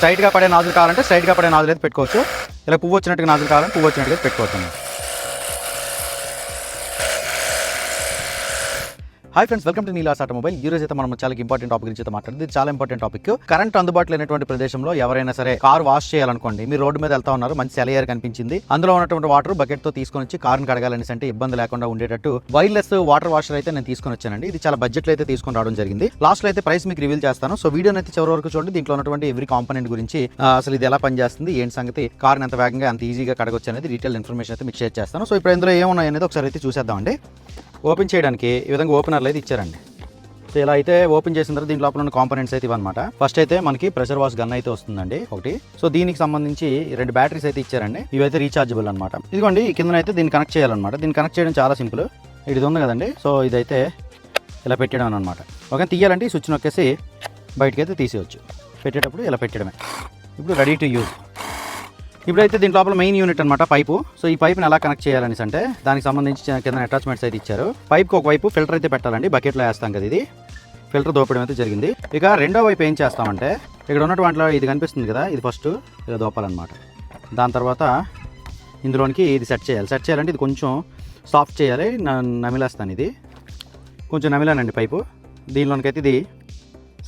స్ట్రైట్గా పడే నాజులు కావాలంటే స్ట్రైట్గా పడే నాజులు అయితే పెట్టుకోవచ్చు. ఇలా పువ్వు వచ్చినట్టుగా నాజులు కావాలంటే పువ్వు వచ్చినట్టుగా అయితే పెట్టుకోవచ్చు hi friends welcome to Neelas automobile ఈ రోజు అయితే మనం చాలా ఇంపార్టెంట్ టాపిక్ గురించి అయితే మాట్లాడుతుంది చాలా ఇంపార్టెంట్ టాపిక్ కరెంట్ అందుబాటులో లేనటువంటి ప్రదేశంలో ఎవరైనా సరే కార్ వాష్ చేయాలనుకోండి మీరు రోడ్డు మీద వెళ్తా ఉన్నారు మంచి సెలయర్ కనిపించింది అందులో ఉన్నటువంటి వాటర్ బకెట్తో తీసుకొని వచ్చి కార్ని కడగాలనేసి అంటే ఇబ్బంది లేకుండా ఉండేటట్టు వైర్లెస్ వాటర్ వాషర్ అయితే నేను తీసుకొని వచ్చానండి. ఇది చాలా బడ్జెట్లో అయితే తీసుకొని రావడం జరిగింది. లాస్ట్లో అయితే ప్రైస్ మీకు రివీల్ చేస్తాను. సో వీడియో అయితే చివరి వరకు చూడండి. దీంట్లో ఉన్నటువంటి ఎవ్రీ కాంపోనెంట్ గురించి అసలు ఇది ఎలా పనిచేస్తుంది ఏంటి సంగతి కార్ని ఎంత వేగంగా అంత ఈజీగా కడగొచ్చు అనేది డీటెయిల్ ఇన్ఫర్మేషన్ అయితే మీకు షేర్ చేస్తాను. సో ఇప్పుడు ఇందులో ఏమున్నాయి అనేది ఒకసారి అయితే చూసేద్దామండి. ఓపెన్ చేయడానికి ఈ విధంగా ఓపెనర్లు అయితే ఇచ్చారండి. సో ఇలా అయితే ఓపెన్ చేసిన తర్వాత దీని లోపల ఉన్న కాంపోనెంట్స్ అయితే ఇవన్నమాట ఫస్ట్ అయితే మనకి ప్రెషర్ వాష్ గన్ అయితే వస్తుందండి ఒకటి. సో దీనికి సంబంధించి రెండు బ్యాటరీస్ అయితే ఇచ్చారండి. ఇవైతే రీఛార్జబుల్ అనమాట ఇదిగోండి ఈ కింద అయితే దీన్ని కనెక్ట్ చేయాలన్నమాట. దీన్ని కనెక్ట్ చేయడం చాలా సింపుల్. ఇది ఉంది కదండి. సో ఇదైతే ఇలా పెట్టడం అనమాట ఓకే తీయాలంటే ఈ స్విచ్ నొక్కేసి బయటకి అయితే తీసేయచ్చు. పెట్టేటప్పుడు ఇలా పెట్టడమే ఇప్పుడు రెడీ టు యూజ్. ఇప్పుడైతే దీని లోపల మెయిన్ యూనిట్ అనమాట పైపు. సో ఈ పైప్ని ఎలా కనెక్ట్ చేయాలనేసి అంటే దానికి సంబంధించి కింద అటాచ్మెంట్స్ అయితే ఇచ్చారు. పైప్కి ఒక వైపు ఫిల్టర్ అయితే పెట్టాలండి. బకెట్లో వేస్తాం కదా ఇది. ఫిల్టర్ దోపడం అయితే జరిగింది. ఇక రెండో వైపు ఏం చేస్తామంటే ఇక్కడ ఉన్నటువంటి ఇది కనిపిస్తుంది కదా ఇది ఫస్ట్ ఇలా దోపాలన్నమాట. దాని తర్వాత ఇందులోనికి ఇది సెట్ చేయాలి. సెట్ చేయాలంటే ఇది కొంచెం సాఫ్ట్ చేయాలి. నమిలేస్తాను ఇది. కొంచెం నమిలానండి పైపు. దీనిలోనికైతే ఇది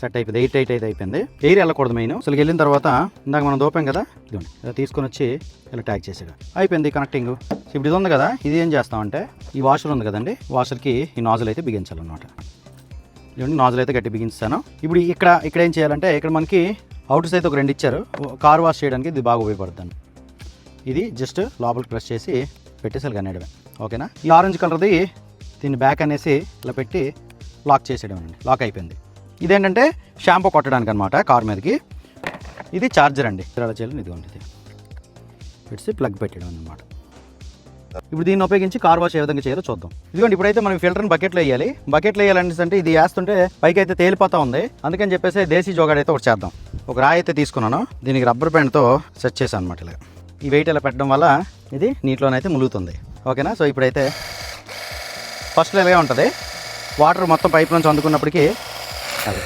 సెట్ అయిపోయింది. ఎయిట్ ఎయిట్ అయితే అయిపోయింది. ఎయిర్ వెళ్ళకూడదు మెయిన్ అసలు వెళ్ళిన తర్వాత ఇందాక మనం దోపాం కదా? ఇదిగోండి. ఇలా తీసుకొని వచ్చి ఇలా ట్యాగ్ చేసాడు అయిపోయింది కనెక్టింగ్ ఇప్పుడు ఇది ఉంది కదా? ఇది ఏం చేస్తామంటే ఈ వాషర్ ఉంది కదండి? వాషర్కి ఈ నాజుల్ అయితే బిగించాలన్నమాట. ఇవ్వండి నాజుల్ అయితే గట్టి బిగించాను ఇప్పుడు ఇక్కడ ఇక్కడ ఏం చేయాలంటే ఇక్కడ మనకి అవుట్స్ అయితే ఒక రెండు ఇచ్చారు. కార్ వాష్ చేయడానికి ఇది బాగా ఉపయోగపడుతుంది. ఇది జస్ట్ లోపలికి ప్రెస్ చేసి పెట్టేసి ఇలా కనేయడమే. ఓకేనా ఈ ఆరెంజ్ కలర్ది దీన్ని బ్యాక్ అనేసి ఇలా పెట్టి లాక్ చేసేయడం అండి లాక్ అయిపోయింది. ఇదేంటంటే షాంపూ కొట్టడానికి అనమాట కార్ మీదకి. ఇది చార్జర్ అండి. ఇలా చేయాలని ఇదిగోండి ఇది. పెట్టి ప్లగ్ పెట్టడం అనమాట ఇప్పుడు దీన్ని ఉపయోగించి కార్ వాష్ ఏ విధంగా చేయాలో చూద్దాం. ఇదిగోండి ఇప్పుడైతే మనం ఫిల్టర్ని బకెట్లో వేయాలి. బకెట్లో వేయాలనేసి అంటే ఇది వేస్తుంటే పైకి అయితే తేలిపోతా ఉంది. అందుకని చెప్పేసి దేశీ జోగాడ్ అయితే ఒకటి చేద్దాం. ఒక రాయి అయితే తీసుకున్నాను. దీనికి రబ్బర్ బ్యాండ్తో సెట్ చేశాను అనమాట ఇలా ఈ వెయిట్ ఇలా పెట్టడం వల్ల ఇది నీటిలోనైతే ములుగుతుంది. ఓకేనా? సో ఇప్పుడైతే ఫస్ట్ ఇలాగే ఉంటుంది? వాటర్ మొత్తం పైప్ నుంచి అందుకున్నప్పటికీ అది.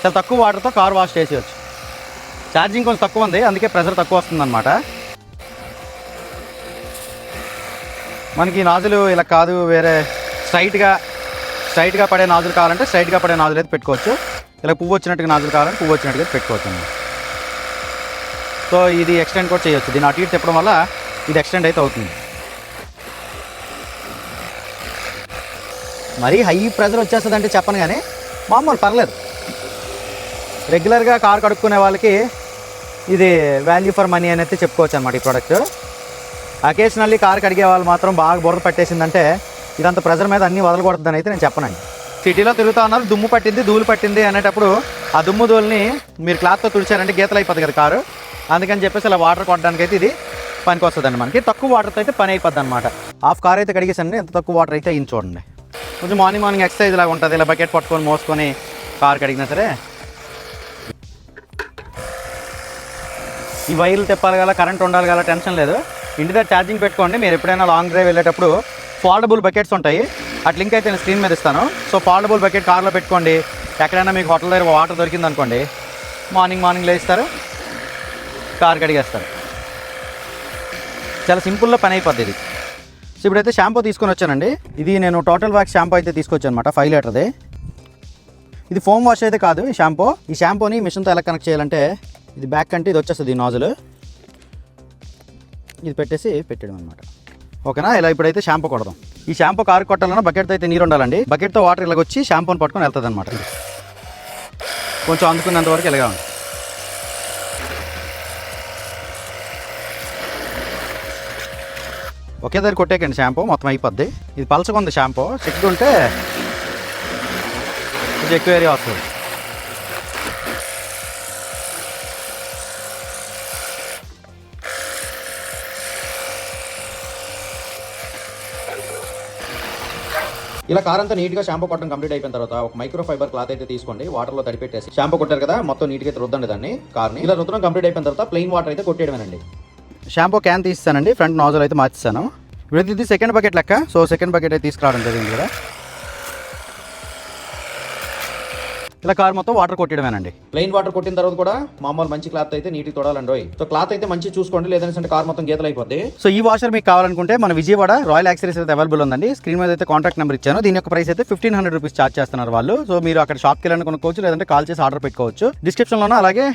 చాలా తక్కువ వాటర్తో కార్ వాష్ చేసేయచ్చు. ఛార్జింగ్ కొంచెం తక్కువ ఉంది అందుకే ప్రెషర్ తక్కువ వస్తుందన్నమాట. మనకి నాజులు ఇలా కాదు వేరే స్ట్రైట్గా స్ట్రైట్గా పడే నాజులు కావాలంటే స్ట్రైట్గా పడే నాజులు అయితే పెట్టుకోవచ్చు. ఇలా పువ్వు వచ్చినట్టుగా నాజులు కావాలంటే పువ్వు వచ్చినట్టుగా అయితే పెట్టుకోవచ్చు సో ఇది ఎక్స్టెండ్ కూడా చేయొచ్చు. దీన్ని అటు ఇటు తిప్పడం వల్ల ఇది ఎక్స్టెండ్ అయితే అవుతుంది. మరీ హై ప్రెజర్ వచ్చేస్తుంది అంటే చెప్పను కానీ మామూలు పర్లేదు. రెగ్యులర్గా కార్ కడుక్కునే వాళ్ళకి ఇది వాల్యూ ఫర్ మనీ అనేది చెప్పుకోవచ్చు అనమాట ఈ ప్రోడక్ట్ అకేషనల్లీ కార్ కడిగే వాళ్ళు మాత్రం బాగా బుర్ర పట్టేసిందంటే ఇదంత ప్రెజర్ మీద అన్ని వదలకూడదని అయితే నేను చెప్పనండి. సిటీలో తిరుగుతా ఉన్నారు దుమ్ము పట్టింది ధూళి పట్టింది అనేటప్పుడు ఆ దుమ్ము ధూళిని మీరు క్లాత్తో తుడిచారంటే గీతలు అయిపోతుంది కదా కారు. అందుకని చెప్పేసి ఇలా వాటర్ కొట్టడానికి అయితే ఇది పనికి వస్తుందండి మనకి. తక్కువ వాటర్తో అయితే పని అయిపోద్ది అనమాట హాఫ్ కార్ అయితే కడిగేసండి ఎంత తక్కువ వాటర్ అయితే అయింది చూడండి. కొంచెం మార్నింగ్ మార్నింగ్ ఎక్సర్సైజ్ లాగా ఉంటుంది. ఇలా బకెట్ పట్టుకొని మోసుకొని కార్ కడిగినా సరే. ఈ వైర్లు తిప్పాలి కదా కరెంట్ ఉండాలి గల టెన్షన్ లేదు. ఇంటి దగ్గర ఛార్జింగ్ పెట్టుకోండి. మీరు ఎప్పుడైనా లాంగ్ డ్రైవ్ వెళ్ళేటప్పుడు ఫోల్డబుల్ బకెట్స్ ఉంటాయి. అట్ లింక్ అయితే నేను స్క్రీన్ మీద ఇస్తాను. సో ఫోల్డబుల్ బకెట్ కార్లో పెట్టుకోండి. ఎక్కడైనా మీకు హోటల్ దగ్గర వాటర్ దొరికింది అనుకోండి మార్నింగ్ మార్నింగ్ లేస్తారు. కార్ కడిగేస్తారు చాలా సింపుల్లో పని అయిపోద్ది ఇది. సో ఇప్పుడైతే షాంపూ తీసుకొని వచ్చానండి. ఇది నేను టోటల్ వ్యాక్స్ షాంపూ అయితే తీసుకొచ్చాను అనమాట ఫైవ్ లీటర్ది. ఇది ఫోమ్ వాష్ అయితే కాదు ఈ షాంపూ. ఈ షాంపూని మిషన్తో ఎలా కనెక్ట్ చేయాలంటే ఇది బ్యాక్ అంటే ఇది వచ్చేస్తుంది ఈ నాజులు ఇది పెట్టేసి పెట్టడం అనమాట ఓకేనా? ఇలా ఇప్పుడైతే షాంపూ కొడదాం. ఈ షాంపూ కారు కొట్టాలన్నా బకెట్తో అయితే నీరు ఉండాలండి. బకెట్తో వాటర్ ఇలాగ వచ్చి షాంపూని పట్టుకొని వెళ్తుంది అనమాట కొంచెం అందుకున్నంత వరకు ఇలాగా ఉంది ఒకే దగ్గర కొట్టేకండి షాంపూ మొత్తం అయిపోద్ది. ఇది పలసగా ఉంది షాంపూ. చిక్కుడు ఉంటే కొంచెం ఎక్కువ ఏరియా వస్తుంది. ఇలా కార్ అంతా నీట్గా షాంపూ కొట్టడం కంప్లీట్ అయిపోయిన తర్వాత ఒక మైక్రో ఫైబర్ క్లాత్ అయితే తీసుకోండి. వాటర్లో తడిపెట్టేసి. షాంపూ కొట్టారు కదా మొత్తం నీట్గా అయితే రుద్దండి దాన్ని కార్ని. ఇలా రుద్దడం కంప్లీట్ అయిపోయిన తర్వాత ప్లెయిన్ వాటర్ అయితే కొట్టేయడమేనండి. షాంపూ క్యాన్ తీస్తానండి ఫ్రంట్ నాజల్ అయితే మార్చేసాను ఇప్పుడు ఇది సెకండ్ బకెట్ లెక్క. సో సెకండ్ బకెట్ అయితే తీసుకురావడం జరిగింది కదా. ఇలా కార్ మొత్తం వాటర్ కొట్టడమేనండి. ప్లెయిన్ వాటర్ కొట్టిన తర్వాత కూడా మామూలు మంచి క్లాత్ అయితే నీటికి తొడాలండి సో క్లాత్ అయితే మంచి చూసుకోండి లేదంటే కార్ మొత్తం గీతలు అయిపోద్ది. సో ఈ వాషర్ మీకు కావాలనుకుంటే మన విజయవాడ రాయల్ యాక్సరీస్ అయితే అవైలబుల్ ఉందండి. స్క్రీన్ మీద అయితే కాంటాక్ట్ నెంబర్ ఇచ్చాను. దీని యొక్క ప్రైస్ అయితే ఫిఫ్టీన్ హండ్రెడ్ రూపీస్ చార్జ్ చేస్తున్నారు వాళ్ళు. సో మీరు అక్కడ షాప్కి వెళ్ళని కొనుక్కోవచ్చు లేదంటే కాల్ చేసి ఆర్డర్ పెట్టుకోవచ్చు. డిస్క్రిప్షన్ లోనూ అలాగే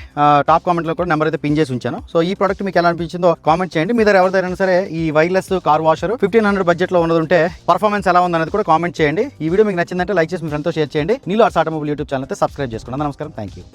టాప్ కామెంట్లో కూడా నెంబర్ అయితే పిన్ చేసి ఉంచాను. సో ఈ ప్రోడక్ట్ మీకు ఎలా అనిపించిందో కామెంట్ చేయండి. మీ దగ్గర ఎవరిదైనా సరే ఈ wireless car washer fifteen hundred బడ్జెట్లో ఉన్నది ఉంటే పర్ఫార్మెన్స్ ఎలా ఉందనేది కూడా కామెంట్ చేయండి. ఈ వీడియో మీకు నచ్చిందంటే లైక్ చేసి మీ ఫ్రెండ్తో షేర్ చేయండి. నీలో ఆర్ట్స్ ఆటోమొబైల్ యూట్యూబ్ ఛానల్ అయితే సబ్స్క్రైబ్ చేసుకోండి. నమస్కారం. Thank you